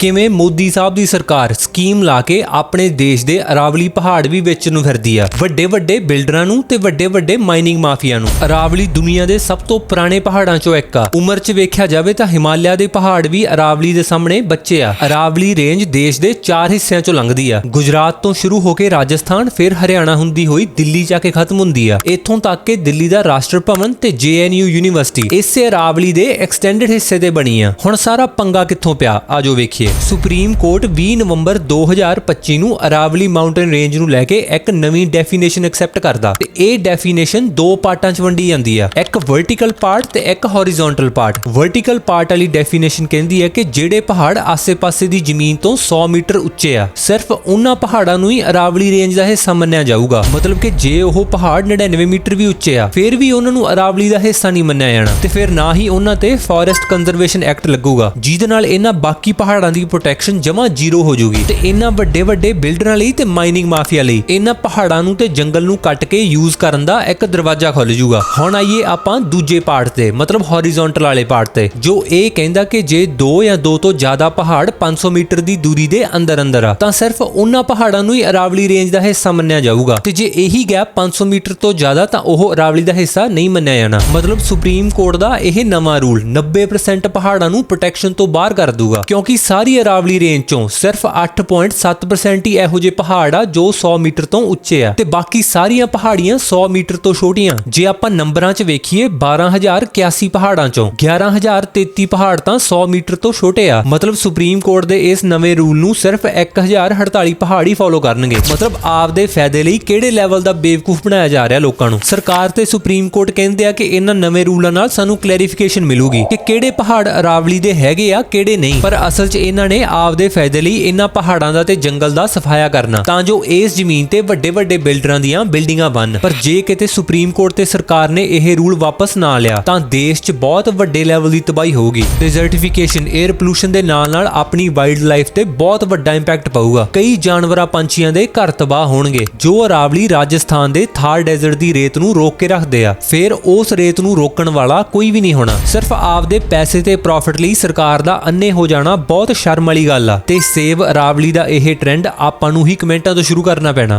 ਕਿਵੇਂ ਮੋਦੀ ਸਾਹਿਬ ਦੀ ਸਰਕਾਰ ਸਕੀਮ ਲਾ ਕੇ ਆਪਣੇ ਦੇਸ਼ ਦੇ ਅਰਾਵਲੀ ਪਹਾੜ ਵੀ ਵੇਚਣ ਨੂੰ ਫਿਰਦੀ ਆ? ਵੱਡੇ ਵੱਡੇ ਬਿਲਡਰਾਂ ਨੂੰ ਤੇ ਵੱਡੇ ਵੱਡੇ ਮਾਈਨਿੰਗ ਮਾਫੀਆ ਨੂੰ। ਅਰਾਵਲੀ ਦੁਨੀਆ ਦੇ ਸਭ ਤੋਂ ਪੁਰਾਣੇ ਪਹਾੜਾਂ ਚੋਂ ਇੱਕ ਆ। ਉਮਰ 'ਚ ਵੇਖਿਆ ਜਾਵੇ ਤਾਂ ਹਿਮਾਲਿਆ ਦੇ ਪਹਾੜ ਵੀ ਅਰਾਵਲੀ ਦੇ ਸਾਹਮਣੇ ਬੱਚੇ ਆ। ਅਰਾਵਲੀ ਰੇਂਜ ਦੇਸ਼ ਦੇ ਚਾਰ ਹਿੱਸਿਆਂ ਚੋਂ ਲੰਘਦੀ ਆ। ਗੁਜਰਾਤ ਤੋਂ ਸ਼ੁਰੂ ਹੋ ਕੇ ਰਾਜਸਥਾਨ, ਫਿਰ ਹਰਿਆਣਾ ਹੁੰਦੀ ਹੋਈ ਦਿੱਲੀ ਜਾ ਕੇ ਖਤਮ ਹੁੰਦੀ ਆ। ਇੱਥੋਂ ਤੱਕ ਕਿ ਦਿੱਲੀ ਦਾ ਰਾਸ਼ਟਰ ਭਵਨ ਤੇ ਜੇਐਨਯੂ ਯੂਨੀਵਰਸਿਟੀ ਇਸੇ ਅਰਾਵਲੀ ਦੇ ਐਕਸਟੈਂਡਡ ਹਿੱਸੇ ਤੇ ਬਣੀ ਆ। ਹੁਣ ਸਾਰਾ ਪੰਗਾ ਕਿੱਥੋਂ ਪਿਆ? ਆਜੋ ਵੇਖੀਏ। ਸੁਪਰੀਮ ਕੋਰਟ 20 ਨਵੰਬਰ 2025 ਨੂੰ ਅਰਾਵਲੀ ਮਾਊਂਟੇਨ ਰੇਂਜ ਨੂੰ ਲੈ ਕੇ ਇੱਕ ਨਵੀਂ ਡੈਫੀਨੇਸ਼ਨ ਐਕਸੈਪਟ ਕਰਦਾ। ਤੇ ਇਹ ਡੈਫੀਨੇਸ਼ਨ ਦੋ ਪਾਰਟਾਂ 'ਚ ਵੰਡੀ ਜਾਂਦੀ ਆ। ਇੱਕ ਵਰਟੀਕਲ ਪਾਰਟ ਤੇ ਇੱਕ ਹੌਰੀਜ਼ੌਂਟਲ ਪਾਰਟ ਵਰਟੀਕਲ ਪਾਰਟ ਵਾਲੀ ਡੈਫੀਨੇਸ਼ਨ ਕਹਿੰਦੀ ਹੈ ਕਿ ਜਿਹੜੇ ਪਹਾੜ ਆਸੇ-ਪਾਸੇ ਦੀ ਜ਼ਮੀਨ ਤੋਂ 100 ਮੀਟਰ ਉੱਚੇ ਆ, ਸਿਰਫ ਉਹਨਾਂ ਪਹਾੜਾਂ ਨੂੰ ਹੀ ਅਰਾਵਲੀ ਰੇਂਜ ਦਾ ਹਿੱਸਾ ਮੰਨਿਆ ਜਾਊਗਾ। ਮਤਲਬ ਕਿ ਜੇ ਉਹ ਪਹਾੜ 99 ਮੀਟਰ ਵੀ ਉੱਚੇ ਆ, ਫਿਰ ਵੀ ਉਹਨਾਂ ਨੂੰ ਅਰਾਵਲੀ ਦਾ ਹਿੱਸਾ ਨਹੀਂ ਮੰਨਿਆ ਜਾਣਾ। ਤੇ ਫਿਰ ਨਾ ਹੀ ਉਹਨਾਂ ਤੇ ਫੋਰੈਸਟ ਕੰਜ਼ਰਵੇਸ਼ਨ ਐਕਟ ਲੱਗੂਗਾ। ਜਿਹਦੇ ਨਾਲ ਇਹਨਾਂ ਬਾਕੀ ਪਹਾੜਾਂ ਦੀ ਪ੍ਰੋਟੈਕਸ਼ਨ ਜਮਾ ਜ਼ੀਰੋ ਹੋ ਜਾਊਗੀ ਤੇ ਇਹਨਾਂ ਵੱਡੇ ਵੱਡੇ ਬਿਲਡਰਾਂ ਲਈ ਤੇ ਮਾਈਨਿੰਗ ਮਾਫੀਆ ਲਈ। ਇਹਨਾਂ ਪਹਾੜਾਂ ਨੂੰ ਤੇ ਜੰਗਲ ਨੂੰ ਕੱਟ ਕੇ ਯੂਜ਼ ਕਰਨ ਦਾ ਇੱਕ ਦਰਵਾਜ਼ਾ ਖੁੱਲ ਜਾਊਗਾ ਹੁਣ ਆਈਏ ਆਪਾਂ ਦੂਜੇ ਪਾਰਟ ਤੇ, ਮਤਲਬ ਹੌਰੀਜ਼ੌਂਟਲ ਵਾਲੇ ਪਾਰਟ ਤੇ, ਜੋ ਇਹ ਕਹਿੰਦਾ ਕਿ ਜੇ ਦੋ ਜਾਂ ਦੋ ਤੋਂ ਜ਼ਿਆਦਾ ਪਹਾੜ 500 ਮੀਟਰ ਦੀ ਦੂਰੀ ਦੇ ਅੰਦਰ ਅੰਦਰ ਆ, ਤਾਂ ਸਿਰਫ ਉਹਨਾਂ ਪਹਾੜਾਂ ਨੂੰ ਹੀ ਅਰਾਵਲੀ ਰੇਂਜ ਦਾ ਹਿੱਸਾ ਮੰਨਿਆ ਜਾਊਗਾ। ਤੇ ਜੇ ਇਹੀ ਗੈਪ 500 ਮੀਟਰ ਤੋਂ ਜ਼ਿਆਦਾ, ਤਾਂ ਉਹ ਅਰਾਵਲੀ ਦਾ ਹਿੱਸਾ ਨਹੀਂ ਮੰਨਿਆ ਜਾਣਾ। ਮਤਲਬ ਸੁਪਰੀਮ ਕੋਰਟ ਦਾ ਇਹ ਨਵਾਂ ਰੂਲ 90% ਪਹਾੜਾਂ ਨੂੰ ਪ੍ਰੋਟੈਕਸ਼ਨ ਤੋਂ ਬਾਹਰ ਕਰ ਦੂਗਾ, ਕਿਉਂਕਿ ਸਾਰੀ ਅਰਾਵਲੀ ਰੇਂਜ ਚੋਂ ਸਿਰਫ 8.7% ਹੀ ਇਹੋ ਜਿਹੇ ਪਹਾੜ ਆ ਜੋ 100 ਮੀਟਰ ਤੋਂ ਉੱਚੇ ਆ। ਤੇ ਬਾਕੀ ਸਾਰੀਆਂ ਪਹਾੜੀਆਂ 100 ਮੀਟਰ ਤੋਂ ਛੋਟੀਆਂ। ਜੇ ਆਪਾਂ ਨੰਬਰਾਂ 'ਚ ਵੇਖੀਏ 12081 ਪਹਾੜਾਂ ਚੋਂ 11033 ਪਹਾੜ ਤਾਂ 100 ਮੀਟਰ ਤੋਂ ਛੋਟੇ ਆ। ਮਤਲਬ ਸੁਪਰੀਮ ਕੋਰਟ ਦੇ ਇਸ ਨਵੇਂ ਰੂਲ ਨੂੰ ਸਿਰਫ 1048 ਪਹਾੜ ਹੀ ਫੋਲੋ ਕਰਨਗੇ। ਮਤਲਬ ਆਪਦੇ ਫਾਇਦੇ ਲਈ ਕਿਹੜੇ ਲੈਵਲ ਦਾ ਬੇਵਕੂਫ ਬਣਾਇਆ ਜਾ ਰਿਹਾ ਲੋਕਾਂ ਨੂੰ? ਸਰਕਾਰ ਤੇ ਸੁਪਰੀਮ ਕੋਰਟ ਕਹਿੰਦੇ ਆ ਕਿ ਇਹਨਾਂ ਨਵੇਂ ਰੂਲਾਂ ਨਾਲ ਸਾਨੂੰ ਕਲੈਰੀਫਿਕੇਸ਼ਨ ਮਿਲੂਗੀ ਕਿ ਕਿਹੜੇ ਪਹਾੜ ਅਰਾਵਲੀ ਦੇ ਹੈਗੇ ਆ, ਕਿਹੜੇ ਨਹੀਂ। ਪਰ ਅਸਲ 'ਚ ਇਹਨਾਂ ਇਹਨਾਂ ਨੇ ਆਪਦੇ ਫਾਇਦੇ ਲਈ ਇਹਨਾਂ ਪਹਾੜਾਂ ਦਾ ਤੇ ਜੰਗਲ ਦਾ ਸਫਾਇਆ ਕਰਨਾ, ਤਾਂ ਜੋ ਇਸ ਜ਼ਮੀਨ ਤੇ ਵੱਡੇ ਵੱਡੇ ਬਿਲਡਰਾਂ ਦੀਆਂ ਬਿਲਡਿੰਗਾਂ ਬਣ। ਪਰ ਜੇ ਕਿਤੇ ਸੁਪਰੀਮ ਕੋਰਟ ਤੇ ਸਰਕਾਰ ਨੇ ਇਹ ਰੂਲ ਵਾਪਸ ਨਾ ਲਿਆ, ਤਾਂ ਦੇਸ਼ 'ਚ ਬਹੁਤ ਵੱਡੇ ਲੈਵਲ ਦੀ ਤਬਾਹੀ ਹੋਊਗੀ। ਡਿਜ਼ਰਟੀਫਿਕੇਸ਼ਨ 에ਅਰ ਪੋਲੂਸ਼ਨ ਦੇ ਨਾਲ ਨਾਲ ਆਪਣੀ ਵਾਈਲਡ ਲਾਈਫ ਤੇ ਬਹੁਤ ਵੱਡਾ ਇੰਪੈਕਟ ਪਊਗਾ। ਕਈ ਜਾਨਵਰਾਂ ਪੰਛੀਆਂ ਦੇ ਘਰ ਤਬਾਹ ਹੋਣਗੇ, ਜੋ ਅਰਾਵਲੀ ਰਾਜਸਥਾਨ ਦੇ ਥਾਰ ਡੈਜ਼ਰਟ ਦੀ ਰੇਤ ਨੂੰ ਰੋਕ ਕੇ ਰੱਖਦੇ ਆ। ਫਿਰ ਉਸ ਰੇਤ ਨੂੰ ਰੋਕਣ ਵਾਲਾ ਕੋਈ ਵੀ ਨਹੀਂ ਹੋਣਾ। ਸਿਰਫ ਆਪਦੇ ਪੈਸੇ ਤੇ ਪ੍ਰੋਫਿਟ ਲਈ ਸਰਕਾਰ ਦਾ ਅੰਨੇ ਹੋ ਜਾਣਾ ਬਹੁਤ ਸ਼ਰਮ ਵਾਲੀ ਗੱਲ ਆ। ਤੇ ਸੇਵ ਅਰਾਵਲੀ ਦਾ ਇਹ ਟ੍ਰੈਂਡ ਆਪਾਂ ਨੂੰ ਹੀ ਕਮੈਂਟਾਂ ਤੋਂ ਸ਼ੁਰੂ ਕਰਨਾ ਪੈਣਾ।